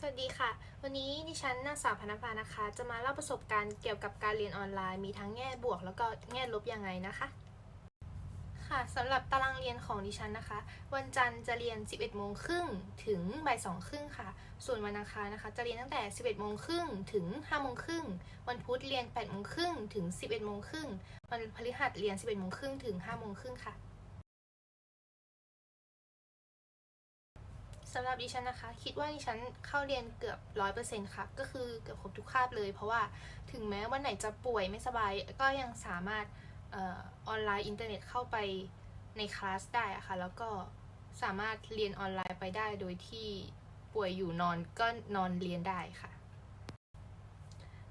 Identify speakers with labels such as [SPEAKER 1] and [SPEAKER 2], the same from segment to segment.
[SPEAKER 1] สวัสดีค่ะ วันนี้ดิฉันนางสาวพนักงานะคะ จะมาเล่าประสบการณ์เกี่ยวกับการเรียนออนไลน์ มีทั้งแง่บวกแล้วก็แง่ลบยังไงนะคะ ค่ะสำหรับตารางเรียนของดิฉันนะคะ วันจันทร์จะเรียน 11โมงครึ่งถึงบ่าย2ครึ่งค่ะ ส่วนวันอังคารนะคะ จะเรียนตั้งแต่ 11โมงครึ่งถึง5โมงครึ่งวันพุธเรียน8โมงครึ่งถึง 11โมงครึ่งวันพฤหัสเรียน 11โมงครึ่งถึง5โมงครึ่งค่ะ สำหรับดิฉันนะคะ คิดว่าดิฉันเข้าเรียนเกือบร้อยเปอร์เซ็นต์ค่ะ ก็คือเกือบครบทุกคาบเลย เพราะว่าถึงแม้วันไหนจะป่วยไม่สบายก็ยังสามารถออออนไลน์อินเทอร์เน็ตเข้าไปในคลาสได้ะค่ะ แล้วก็สามารถเรียนออนไลน์ไปได้โดยที่ป่วยอยู่นอนก็นอนเรียนได้ค่ะ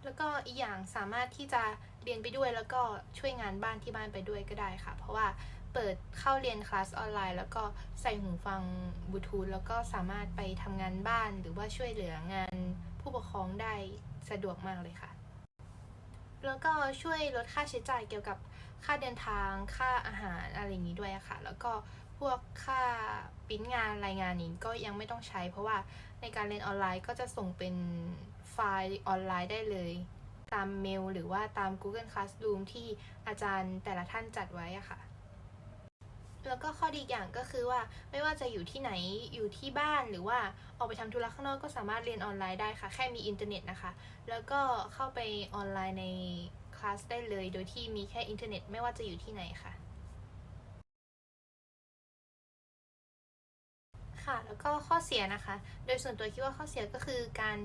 [SPEAKER 1] แล้วก็อีกอย่างสามารถที่จะเรียนไปด้วยแล้วก็ช่วยงานบ้านที่บ้านไปด้วยก็ได้ค่ะ เพราะว่า เปิดเข้าเรียนคลาสออนไลน์ แล้วก็ใส่หูฟังบลูทูธแล้วก็สามารถไปทำงานบ้านหรือว่าช่วยเหลืองานผู้ปกครองได้สะดวกมากเลยค่ะ แล้วก็ช่วยลดค่าใช้จ่ายเกี่ยวกับค่าเดินทาง ค่าอาหารอะไรอย่างนี้ด้วยค่ะ แล้วก็พวกค่าปิ้นงานรายงานนี้ก็ยังไม่ต้องใช้ เพราะว่าในการเรียนออนไลน์ก็จะส่งเป็นไฟล์ออนไลน์ได้เลย ตามเมล หรือว่าตาม Google Classroom ที่อาจารย์แต่ละท่านจัดไว้อะค่ะ แล้วก็ข้อดีอย่างก็คือว่าไม่ว่าจะอยู่ที่ไหนอยู่ที่บ้านหรือว่าออกไปทำธุระข้างนอกก็สามารถเรียนออนไลน์ได้ค่ะ แค่มีอินเทอร์เน็ตนะคะ แล้วก็เข้าไปออนไลน์ในคลาสได้เลย โดยที่มีแค่อินเทอร์เน็ตไม่ว่าจะอยู่ที่ไหนค่ะค่ะแล้วก็ข้อเสียนะคะ โดยส่วนตัวคิดว่าข้อเสียก็คือการ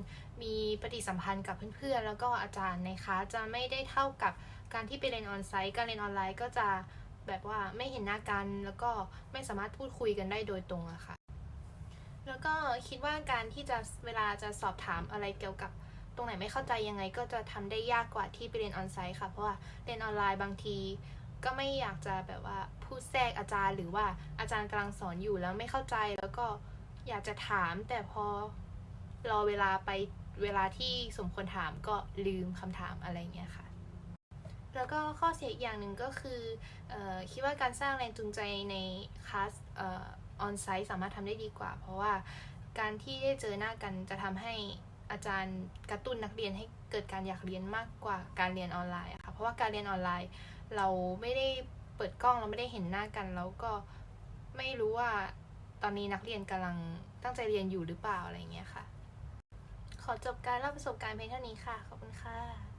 [SPEAKER 1] มีปฏิสัมพันธ์กับเพื่อนๆ แล้วก็อาจารย์ในคลาสจะไม่ได้เท่ากับการที่ไปเรียนออนไซต์ การเรียนออนไลน์ก็จะ แบบว่าไม่เห็นหน้ากันแล้วก็ไม่สามารถพูดคุยกันได้โดยตรงอะค่ะ แล้วก็คิดว่าการที่จะเวลาจะสอบถามอะไรเกี่ยวกับตรงไหนไม่เข้าใจยังไงก็จะทำได้ยากกว่าที่ไปเรียนออนไซต์ค่ะ เพราะว่าเรียนออนไลน์บางที ก็ไม่อยากจะแบบว่าพูดแทรกอาจารย์ หรือว่าอาจารย์กำลังสอนอยู่แล้วไม่เข้าใจแล้วก็อยากจะถาม แต่พอรอเวลาไปเวลาที่สมควรถามก็ลืมคำถามอะไรเงี้ยค่ะ แล้วก็ข้อเสียอีกอย่างหนึ่งก็คือออคิดว่าการสร้างแรงจูงใจในคลาสออนไซต์สามารถทำได้ดีกว่า เพราะว่าการที่ได้เจอหน้ากันจะทำให้อาจารย์กระตุ้นนักเรียนให้เกิดการอยากเรียนมากกว่าการเรียนออนไลน์ค่ะเพราะว่าการเรียนออนไลน์ เราไม่ได้เปิดกล้องเราไม่ได้เห็นหน้ากัน แล้วก็ไม่รู้ว่าตอนนี้นักเรียนกำลังตั้งใจเรียนอยู่หรือเปล่าอะไรเงี้ยค่ะ ขอจบการเล่าประสบการณ์เพียงเท่านี้ค่ะ ขอบคุณค่ะ